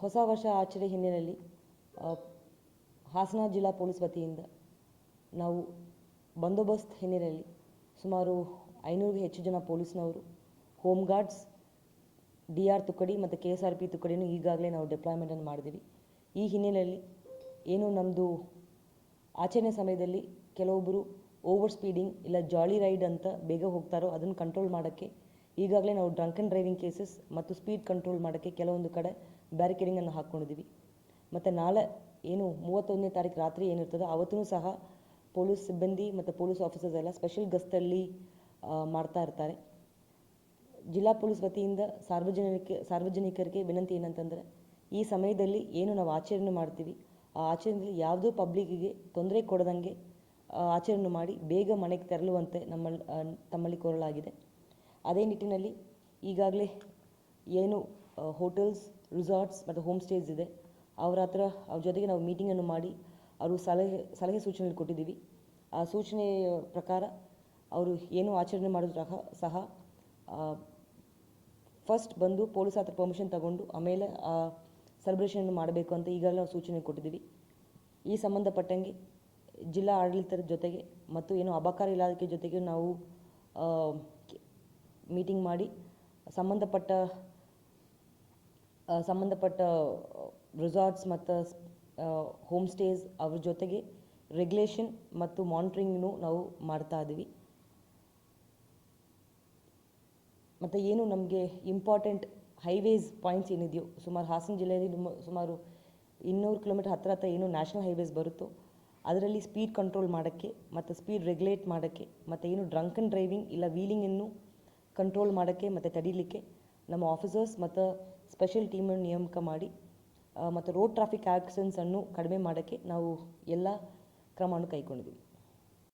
ಹೊಸ ವರ್ಷ ಆಚರಣೆ ಹಿನ್ನೆಲೆಯಲ್ಲಿ ಹಾಸನ ಜಿಲ್ಲಾ ಪೊಲೀಸ್ ವತಿಯಿಂದ ನಾವು ಬಂದೋಬಸ್ತ್ ಹಿನ್ನೆಲೆಯಲ್ಲಿ ಸುಮಾರು ಐನೂರಿಗೆ ಹೆಚ್ಚು ಜನ ಪೊಲೀಸ್ನವರು, ಹೋಮ್ ಗಾರ್ಡ್ಸ್, ಡಿ ಆರ್ ತುಕಡಿ ಮತ್ತು ಕೆ ಎಸ್ ಆರ್ ಪಿ ತುಕಡಿನೂ ಈಗಾಗಲೇ ನಾವು ಡಿಪ್ಲಾಯ್ಮೆಂಟನ್ನು ಮಾಡಿದ್ದೀವಿ. ಈ ಹಿನ್ನೆಲೆಯಲ್ಲಿ ಏನು ನಮ್ಮದು ಆಚರಣೆ ಸಮಯದಲ್ಲಿ ಕೆಲವೊಬ್ಬರು ಓವರ್ ಸ್ಪೀಡಿಂಗ್ ಇಲ್ಲ ಜಾಲಿ ರೈಡ್ ಅಂತ ಬೇಗ ಹೋಗ್ತಾರೋ ಅದನ್ನು ಕಂಟ್ರೋಲ್ ಮಾಡೋಕ್ಕೆ ಈಗಾಗಲೇ ನಾವು ಡ್ರಂಕ್ ಆ್ಯಂಡ್ ಡ್ರೈವಿಂಗ್ ಕೇಸಸ್ ಮತ್ತು ಸ್ಪೀಡ್ ಕಂಟ್ರೋಲ್ ಮಾಡೋಕ್ಕೆ ಕೆಲವೊಂದು ಕಡೆ ಬ್ಯಾರಿಕೇಡಿಂಗನ್ನು ಹಾಕ್ಕೊಂಡಿದ್ದೀವಿ. ಮತ್ತು ನಾಳೆ ಏನು ಮೂವತ್ತೊಂದನೇ ತಾರೀಕು ರಾತ್ರಿ ಏನಿರ್ತದೋ ಅವತ್ತೂ ಸಹ ಪೊಲೀಸ್ ಸಿಬ್ಬಂದಿ ಮತ್ತು ಪೊಲೀಸ್ ಆಫೀಸರ್ಸ್ ಎಲ್ಲ ಸ್ಪೆಷಲ್ ಗಸ್ತಲ್ಲಿ ಮಾಡ್ತಾ ಇರ್ತಾರೆ. ಜಿಲ್ಲಾ ಪೊಲೀಸ್ ವತಿಯಿಂದ ಸಾರ್ವಜನಿಕ, ಸಾರ್ವಜನಿಕರಿಗೆ ವಿನಂತಿ ಏನಂತಂದರೆ, ಈ ಸಮಯದಲ್ಲಿ ಏನು ನಾವು ಆಚರಣೆ ಮಾಡ್ತೀವಿ, ಆ ಆಚರಣೆಯಲ್ಲಿ ಯಾವುದೋ ಪಬ್ಲಿಕ್ಕಿಗೆ ತೊಂದರೆ ಕೊಡದಂಗೆ ಆಚರಣೆ ಮಾಡಿ ಬೇಗ ಮನೆಗೆ ತೆರಳುವಂತೆ ನಮ್ಮಲ್ಲಿ ತಮ್ಮಲ್ಲಿ ಕೋರಲಾಗಿದೆ. ಅದೇ ನಿಟ್ಟಿನಲ್ಲಿ ಈಗಾಗಲೇ ಏನು ಹೋಟೆಲ್ಸ್, ರಿಸಾರ್ಟ್ಸ್ ಮತ್ತು ಹೋಮ್ ಸ್ಟೇಸ್ ಇದೆ. ಅವರ ಹತ್ರ ಅವ್ರ ಜೊತೆಗೆ ನಾವು ಮೀಟಿಂಗನ್ನು ಮಾಡಿ ಅವರು ಸಲಹೆ ಸಲಹೆ ಸೂಚನೆ ಕೊಟ್ಟಿದ್ದೀವಿ. ಆ ಸೂಚನೆಯ ಪ್ರಕಾರ ಅವರು ಏನು ಆಚರಣೆ ಮಾಡಿದ್ರು ಸಹ ಸಹ ಫಸ್ಟ್ ಬಂದು ಪೊಲೀಸ್ ಹತ್ರ ಪರ್ಮಿಷನ್ ತಗೊಂಡು ಆಮೇಲೆ ಆ ಸೆಲೆಬ್ರೇಷನ್ ಮಾಡಬೇಕು ಅಂತ ಈಗಾಗಲೇ ನಾವು ಸೂಚನೆ ಕೊಟ್ಟಿದ್ದೀವಿ. ಈ ಸಂಬಂಧಪಟ್ಟಂಗೆ ಜಿಲ್ಲಾ ಆಡಳಿತದ ಜೊತೆಗೆ ಮತ್ತು ಏನು ಅಬಕಾರಿ ಇಲಾಖೆ ಜೊತೆಗೆ ನಾವು ಮೀಟಿಂಗ್ ಮಾಡಿ, ಸಂಬಂಧಪಟ್ಟ ಸಂಬಂಧಪಟ್ಟ ರೆಸಾರ್ಟ್ಸ್ ಮತ್ತು ಹೋಮ್ ಸ್ಟೇಸ್ ಅವ್ರ ಜೊತೆಗೆ ರೆಗ್ಯುಲೇಷನ್ ಮತ್ತು ಮಾನಿಟ್ರಿಂಗ್ನು ನಾವು ಮಾಡ್ತಾ ಇದ್ದೀವಿ. ಮತ್ತು ಏನು ನಮಗೆ ಇಂಪಾರ್ಟೆಂಟ್ ಹೈವೇಸ್ ಪಾಯಿಂಟ್ಸ್ ಏನಿದೆಯೋ, ಸುಮಾರು ಹಾಸನ ಜಿಲ್ಲೆಯಲ್ಲಿ ಸುಮಾರು ಇನ್ನೂರು ಕಿಲೋಮೀಟರ್ ಹತ್ತಿರ ಹತ್ರ ಏನು ನ್ಯಾಷನಲ್ ಹೈವೇಸ್ ಬರುತ್ತೋ, ಅದರಲ್ಲಿ ಸ್ಪೀಡ್ ಕಂಟ್ರೋಲ್ ಮಾಡೋಕ್ಕೆ, ಮತ್ತು ಸ್ಪೀಡ್ ರೆಗ್ಯುಲೇಟ್ ಮಾಡೋಕ್ಕೆ, ಮತ್ತು ಏನು ಡ್ರಂಕ್ ಡ್ರೈವಿಂಗ್ ಇಲ್ಲ ವೀಲಿಂಗನ್ನು ಕಂಟ್ರೋಲ್ ಮಾಡೋಕ್ಕೆ ಮತ್ತು ತಡೀಲಿಕ್ಕೆ ನಮ್ಮ ಆಫೀಸರ್ಸ್ ಮತ್ತು ಸ್ಪೆಷಲ್ ಟೀಮನ್ನು ನೇಮಕ ಮಾಡಿ ಮತ್ತು ರೋಡ್ ಟ್ರಾಫಿಕ್ ಆಕ್ಸಿಡೆಂಟ್ಸನ್ನು ಕಡಿಮೆ ಮಾಡೋಕ್ಕೆ ನಾವು ಎಲ್ಲ ಕ್ರಮವನ್ನು ಕೈಗೊಂಡಿದ್ದೀವಿ.